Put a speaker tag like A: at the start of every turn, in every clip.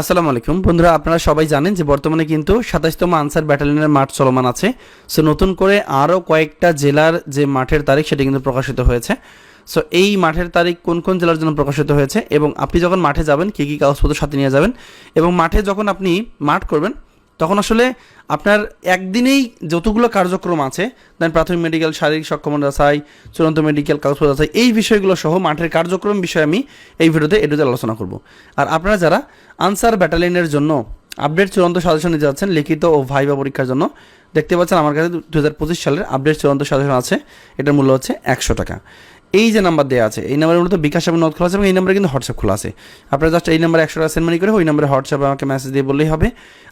A: আসসালামু আলাইকুম। বন্ধুরা, আপনারা সবাই জানেন যে বর্তমানে কিন্তু সাতাশতম আনসার ব্যাটালিয়নের মাঠ চলমান আছে। সো নতুন করে আরও কয়েকটা জেলার যে মাঠের তারিখ, সেটি কিন্তু প্রকাশিত হয়েছে। সো এই মাঠের তারিখ কোন কোন জেলার জন্য প্রকাশিত হয়েছে এবং আপনি যখন মাঠে যাবেন, কী কী কাগজপত্র সাথে নিয়ে যাবেন এবং মাঠে যখন আপনি মাঠ করবেন তখন আসলে আপনার একদিনেই যতগুলো কার্যক্রম আছে দেন প্রাথমিক মেডিকেল শারীরিক সক্ষমতা যাচাই, চূড়ান্ত মেডিকেল কাগজপত্র যাচাই, এই বিষয়গুলো সহ মাঠের কার্যক্রম বিষয়ে আমি এই ভিডিওতে এটুতে আলোচনা করব। আর আপনারা যারা আনসার ব্যাটালিয়নের জন্য আপডেট চূড়ান্ত সাজেশন নিতে যাচ্ছেন, লিখিত ও ভাইবা পরীক্ষার জন্য, দেখতে পাচ্ছেন আমার কাছে দু হাজার পঁচিশ সালের আপডেট চূড়ান্ত সাজেশন আছে, এটার মূল্য হচ্ছে একশো টাকা। এই যে নাম্বার দেওয়া আছে, এই নাম্বারে মূলত বিকাশ এবং নথ খোলা আছে এবং এই নাম্বারে কিন্তু হোয়াটসঅ্যাপ খোলা আছে। আপনারা জাস্ট এই নাম্বারে একশো টাকা সেন্ড মানি করে ওই নাম্বারে হোয়াটসঅ্যাপে আমাকে মেসেজ দিয়ে বললেই হবে।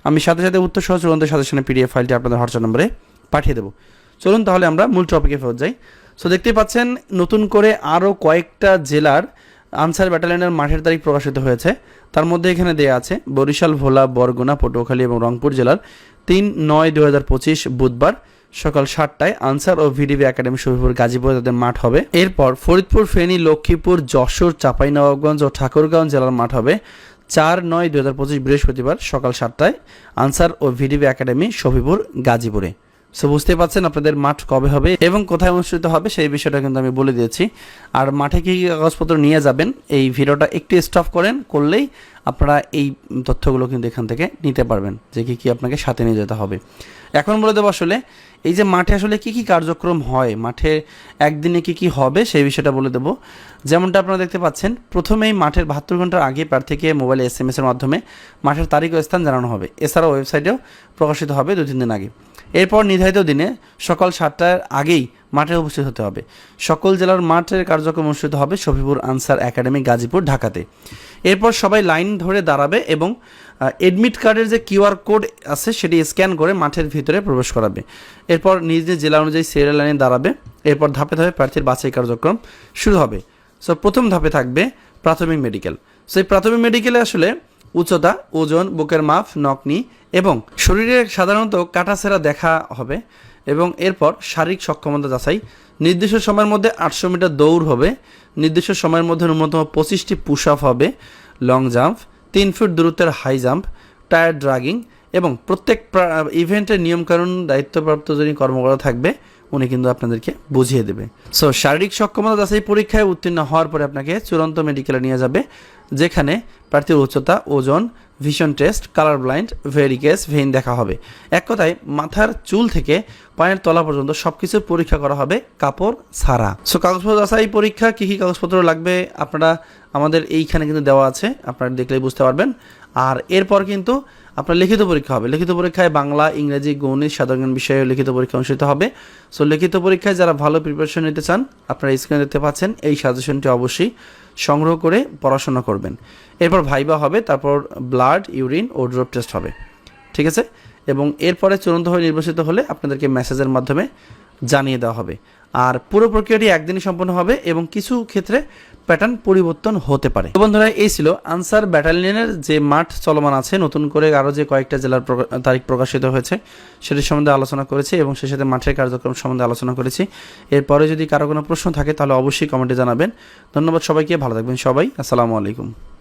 A: আমি সাথে সাথে উত্তর সহ চূড়ান্ত সাজেশনের পিডিএফ ফাইলটি আপনাদের হোয়াটসঅ্যাপ নম্বরে পাঠিয়ে দেবো। চলুন তাহলে আমরা মূল টপিকে ফেরত যাই। সো দেখতেই পাচ্ছেন, নতুন করে আরও কয়েকটা জেলার আনসার ব্যাটালিয়নের মাঠের তারিখ প্রকাশিত হয়েছে। তার মধ্যে এখানে দেয়া আছে, বরিশাল, ভোলা, বরগুনা, পটুয়াখালী এবং রংপুর জেলার তিন নয় দু বুধবার। সকাল সাতটায় আনসার ও ভিডিবি একাডেমি শরীফপুর গাজীপুর তাদের মাঠ হবে। এরপর ফরিদপুর, ফেনী, লক্ষ্মীপুর, যশোর, চাঁপাইনবাবগঞ্জ ও ঠাকুরগাঁও জেলার মাঠ হবে। চার নয় দু হাজার পঁচিশ বৃহস্পতিবার সকাল সাতটায় আনসার ও ভিডিবি একাডেমি শফিপুর গাজীপুরে। সো বুঝতে পারছেন আপনাদের মাঠ কবে হবে এবং কোথায় অনুষ্ঠিত হবে সেই বিষয়টা কিন্তু আমি বলে দিয়েছি। আর মাঠে কী কী কাগজপত্র নিয়ে যাবেন, এই ভিডিওটা একটু স্টপ করেন, করলেই আপনারা এই তথ্যগুলো কিন্তু এখান থেকে নিতে পারবেন যে কী কী আপনাকে সাথে নিয়ে যেতে হবে। এখন বলে দেবো আসলে এই যে মাঠে আসলে কি কি কার্যক্রম হয়, মাঠে একদিনে কি কি হবে সেই বিষয়টা বলে দেবো। যেমনটা আপনারা দেখতে পাচ্ছেন, প্রথমেই মাঠের বাহাত্তর ঘণ্টার আগে প্রার্থীকে মোবাইলে এস এম এর মাধ্যমে মাঠের তারিখ ও স্থান জানানো হবে। এছাড়াও ওয়েবসাইটেও প্রকাশিত হবে দু তিন দিন আগে। এরপর নির্ধারিত দিনে সকাল সাতটার আগেই মাঠে উপস্থিত হতে হবে। সকল জেলার মাঠের কার্যক্রম অনুষ্ঠিত হবে শফিপুর, আনসার একাডেমি, গাজীপুর, ঢাকাতে। এরপর সবাই লাইন ধরে দাঁড়াবে এবং এডমিট কার্ডের যে কিউআর কোড আছে সেটি স্ক্যান করে মাঠের ভিতরে প্রবেশ করাবে। এরপর নিজ নিজ জেলা অনুযায়ী সিরিয়াল লাইনে দাঁড়াবে। এরপর ধাপে ধাপে প্রার্থীর বাছাই কার্যক্রম শুরু হবে। সো প্রথম ধাপে থাকবে প্রাথমিক মেডিকেল সো এই প্রাথমিক মেডিকেলে আসলে উচ্চতা, ওজন, বুকের মাপ নকনি এবং শরীরে সাধারণত কাটাছেরা দেখা হবে। এবং এরপর শারীরিক সক্ষমতা যাচাই। নির্দিষ্ট সময়ের মধ্যে আটশো মিটার দৌড় হবে। নির্দিষ্ট সময়ের মধ্যে ন্যূনতম পঁচিশটি পুশ আপ হবে। লং জাম্প তিন ফুট দূরত্বের হাই জাম্প টায়ার ড্রাগিং এবং প্রত্যেক ইভেন্টের নিয়মকানুন দায়িত্বপ্রাপ্ত যিনি কর্মকর্তা থাকবে, উনি কিন্তু আপনাদেরকে বুঝিয়ে দেবে। সো শারীরিক সক্ষমতা যাচাই পরীক্ষায় উত্তীর্ণ হওয়ার পরে আপনাকে চূড়ান্ত মেডিকেলে নিয়ে যাবে, যেখানে প্রার্থীর উচ্চতা, ওজন vision test colour blind varicose vein দেখা হবে। এক কথায়, মাথার চুল থেকে পায়ের তলা পর্যন্ত সব কিছু পরীক্ষা করা হবে কাপড় ছাড়া। সো কাগজপত্র যাচাই পরীক্ষা, কী কী কাগজপত্র লাগবে আপনারা, আমাদের এইখানে কিন্তু দেওয়া আছে, আপনারা দেখলেই বুঝতে পারবেন। আর এরপর কিন্তু আপনার লিখিত পরীক্ষা হবে। লিখিত পরীক্ষায় বাংলা, ইংরেজি, গণিত, সাধারণ বিষয়ে লিখিত পরীক্ষা অনুষ্ঠিত হবে। সো লিখিত পরীক্ষায় যারা ভালো প্রিপারেশন নিতে চান, আপনারা স্ক্রিনে দেখতে পাচ্ছেন, এই সাজেশনটি অবশ্যই সংগ্রহ করে পড়াশোনা করবেন। এরপর ভাইবা হবে, তারপর ব্লাড ইউরিন ও ড্রপ টেস্ট হবে। ঠিক আছে? এবং এরপরে চূড়ান্তভাবে নির্বাচিত হলে আপনাদেরকে মেসেজের মাধ্যমে জানিয়ে দেওয়া হবে। আর পুরো প্রক্রিয়াটি একদিনই সম্পন্ন হবে এবং কিছু ক্ষেত্রে প্যাটার্ন পরিবর্তন হতে পারে। তো বন্ধুরা, এই ছিল আনসার ব্যাটালিয়নের যে মাঠ চলমান আছে, নতুন করে আরও যে কয়েকটা জেলার তারিখ প্রকাশিত হয়েছে সেটির সম্বন্ধে আলোচনা করেছি এবং সেই সাথে মাঠের কার্যক্রম সম্বন্ধে আলোচনা করেছি। এরপরে যদি কারও কোনো প্রশ্ন থাকে, তাহলে অবশ্যই কমেন্টে জানাবেন। ধন্যবাদ সবাইকে, ভালো থাকবেন সবাই। আসসালামু আলাইকুম।